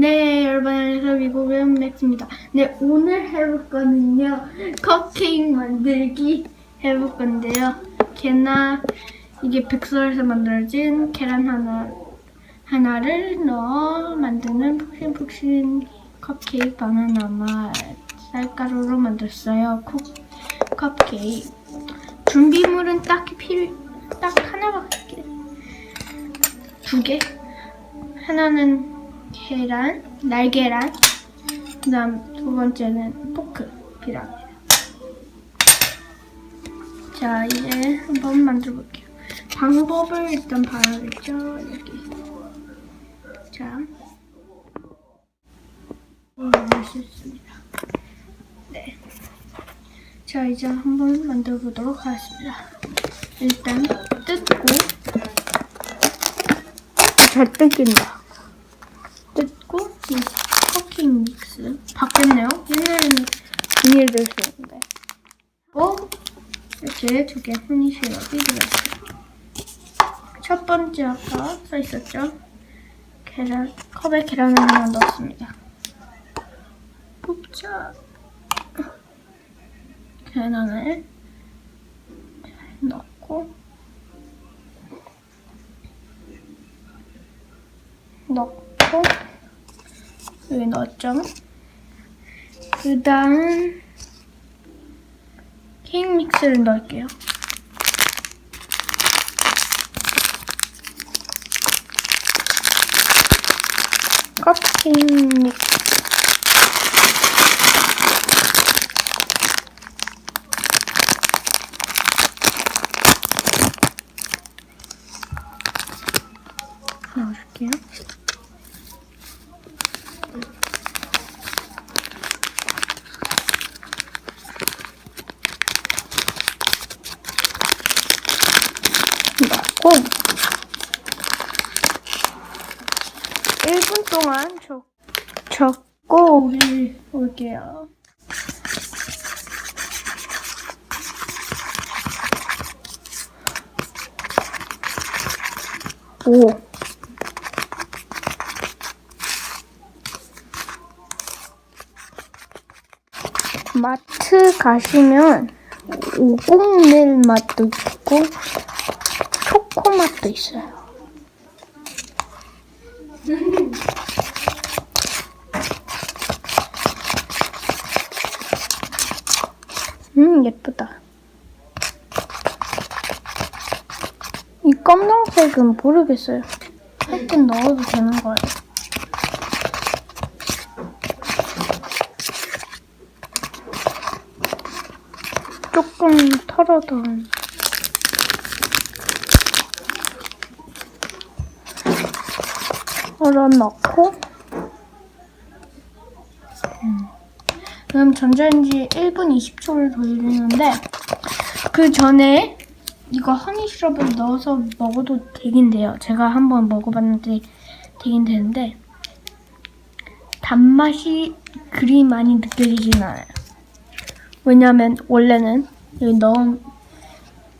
네, 여러분 안녕하세요. 미국의 맥스입니다. 네, 오늘 해볼 거는요. 컵케이크 만들기 해볼 건데요. 계란, 이게 백설에서 만들어진 계란 하나, 하나를 넣어 만드는 푹신푹신 컵케이크 바나나 맛 쌀가루로 만들었어요. 컵, 컵케이크. 준비물은 딱히 필요, 딱 하나밖에. 두 개. 하나는 계란, 날계란. 그다음 두 번째는 포크 필요합니다. 자 이제 한번 만들어 볼게요. 방법을 일단 봐야겠죠. 여기. 자, 있습니다. 네. 자 이제 한번 만들어 보도록 하겠습니다. 일단 뜯고 잘 뜯긴다. 뜯고 이 커킹 믹스 바뀌었네요. 옛날에는 비닐 들었었는데. 어? 이렇게 두개 후니 시럽이 들어있어요. 첫 번째 아까 써 있었죠? 계란 컵에 계란을 하나 넣었습니다. 뽑자. 계란을 넣고 넣고 여기 넣었죠. 그 다음 케이크 믹스를 넣을게요. 컵케이크 믹스 넣어줄게요. 넣고 1분 동안 적, 적고 올- 올게요. 오. 마트 가시면 오곡밀 맛도 있고 초코 맛도 있어요. 음 예쁘다. 이 검정색은 모르겠어요. 하여튼 넣어도 되는 거예요. 조금 털어둔 털어 넣고 음. 그럼 전자레인지 1분 20초를 돌리는데 그 전에 이거 허니 시럽을 넣어서 먹어도 되긴 돼요. 제가 한번 먹어봤는데 되긴 되는데 단맛이 그리 많이 느껴지진 않아요. 왜냐면 원래는 여기 넣어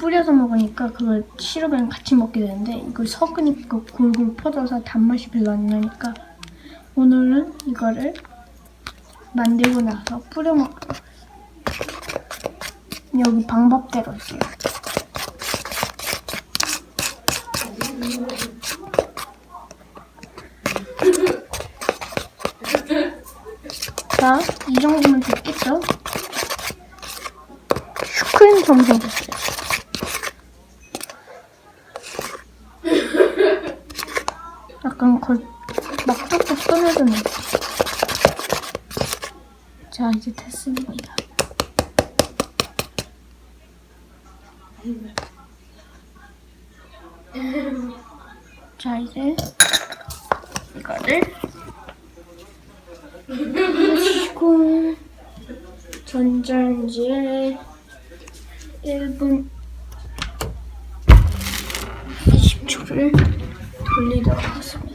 뿌려서 먹으니까 그걸 시럽이랑 같이 먹게 되는데 이걸 섞으니까 골골 퍼져서 단맛이 별로 안 나니까 오늘은 이거를 만들고 나서 뿌려 먹도록 여기 방법대로 할게요. 자, 이 정도면 됐겠죠? 슈크림 점점 됐어요. 약간 걸, 막 쏙쏙 쏘내드네. 자, 이제 됐습니다. 자, 이제 이거를 하시고 전자레인지에 1분 20초를 돌리도록 하겠습니다.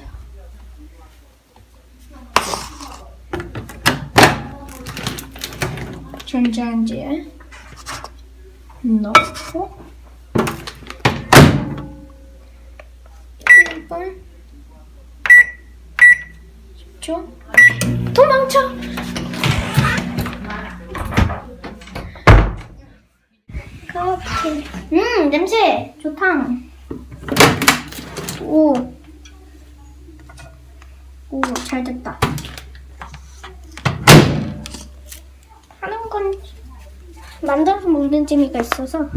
전자레인지에 넣고 1분 그쵸? 도망쳐! 그렇게. 음, 냄새! 좋다. 오. 오, 잘 됐다. 건 만들어서 먹는 재미가 있어서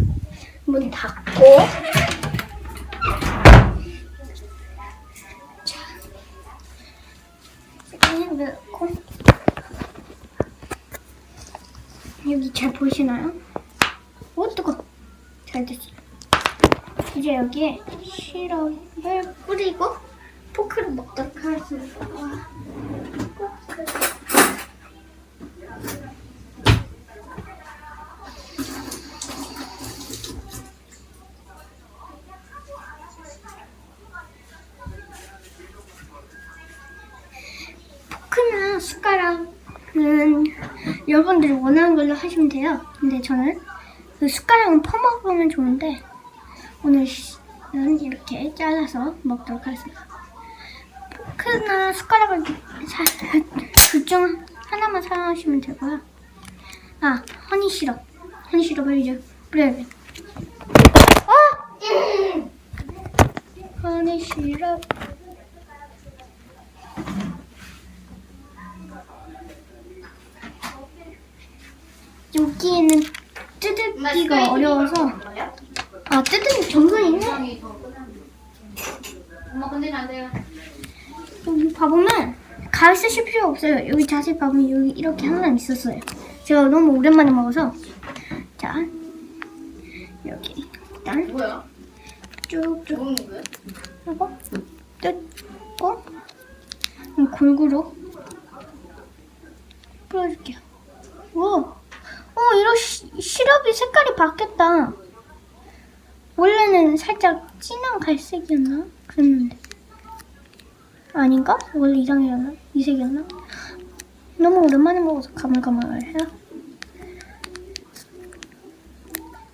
문 닫고. 넣고. 여기 잘 보이시나요? 오 뜨거. 잘 됐어요. 이제 여기에 시럽을 뿌리고 포크를 먹도록 하겠습니다. 와, 포크 포크나 숟가락은 여러분들이 원하는 걸로 하시면 돼요. 근데 저는 그 숟가락은 퍼먹으면 좋은데 오늘은 이렇게 잘라서 먹도록 하겠습니다. 포크나 숟가락을 둘중 하나만 사용하시면 되고요. 아, 허니 시럽. 허니 시럽을 이제 뿌려야. 아! 허니 시럽. 여기에는 뜯기가 어려워서. 아 뜯는 정말 있네? 엄마 건드리면 안 돼요. 여기 봐보면 가위 쓰실 필요 없어요. 여기 자세히 봐보면 여기 이렇게 항상 있었어요. 제가 너무 오랜만에 먹어서. 자 여기 일단? 쭉쭉 거야? 하고 뜯고 이 골고루 뿌려줄게요. 와, 어 이런 시, 시럽이 색깔이 바뀌었다 원래는 살짝 진한 갈색이었나? 그랬는데 아닌가? 원래 이상이었나? 이색이었나? 너무 오랜만에 먹어서 가물가물해요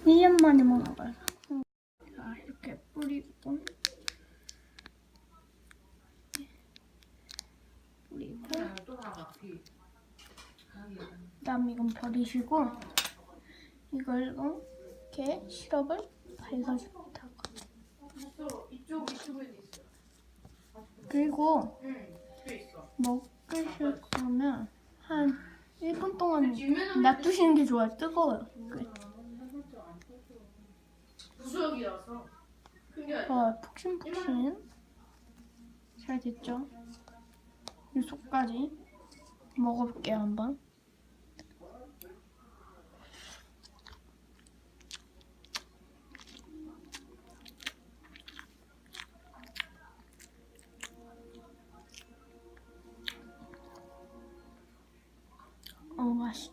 1년 만에 거라서 자 이렇게 뿌리고 뿌리고 그 다음 이건 버리시고 이걸 이렇게 시럽을 발라줍니다. 그리고. 먹으실 거면 한 1분 동안 놔두시는 게 좋아요. 뜨거워요. 끝. 부수역이라서. 어, 푹신푹신. 잘 됐죠? 이 속까지 먹어볼게요, 한번.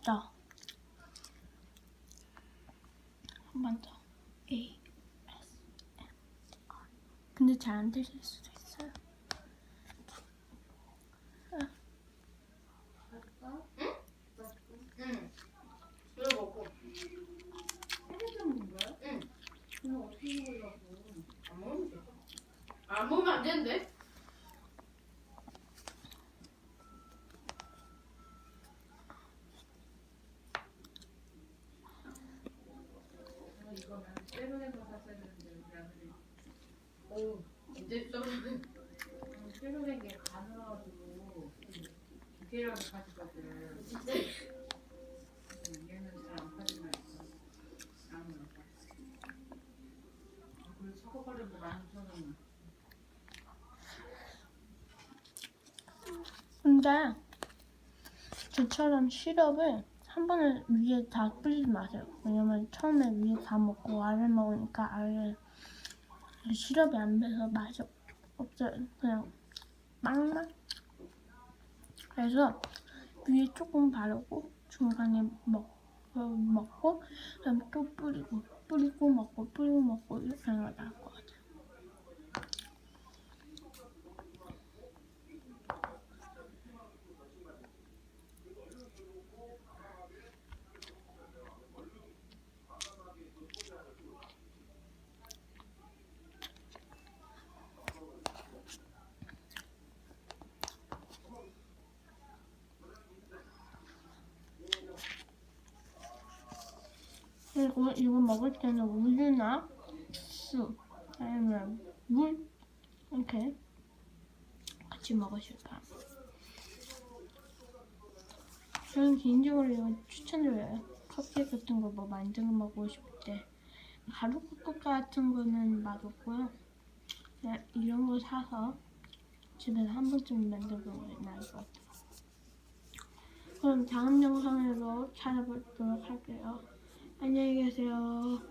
맛있다. 한번 더. A, S, M, R. 근데 잘 안 들릴 수도 있어요. 안 먹으면 안 되는데? 새로운 게 가능해가지고 두 개라도 가지거든. 얘는 잘안 파지만 있어. 안 먹어. 아, 그리고 초코바르도 많이 쳐놓는. 근데 저처럼 시럽을 한 번에 위에 다 뿌리지 마세요. 왜냐면 처음에 위에 다 먹고 아래 먹으니까 아래 시럽이 안 배서 맛이 없- 없어요. 그냥 빵맛. 그래서 위에 조금 바르고 중간에 먹, 어, 먹고 그다음에 또 뿌리고 뿌리고 먹고 뿌리고 그리고 이거 먹을 때는 우유나 주스 아니면 물 이렇게 같이 먹으실까? 저는 개인적으로 이거 추천드려요. 커피 같은 거 뭐 만들어 먹고 싶을 때 가루 코코 같은 거는 맛없고요. 이런 거 사서 집에서 한 번쯤 만들어 먹으면 나을 것 같아요. 그럼 다음 영상으로 찾아뵙도록 할게요. 안녕히 계세요.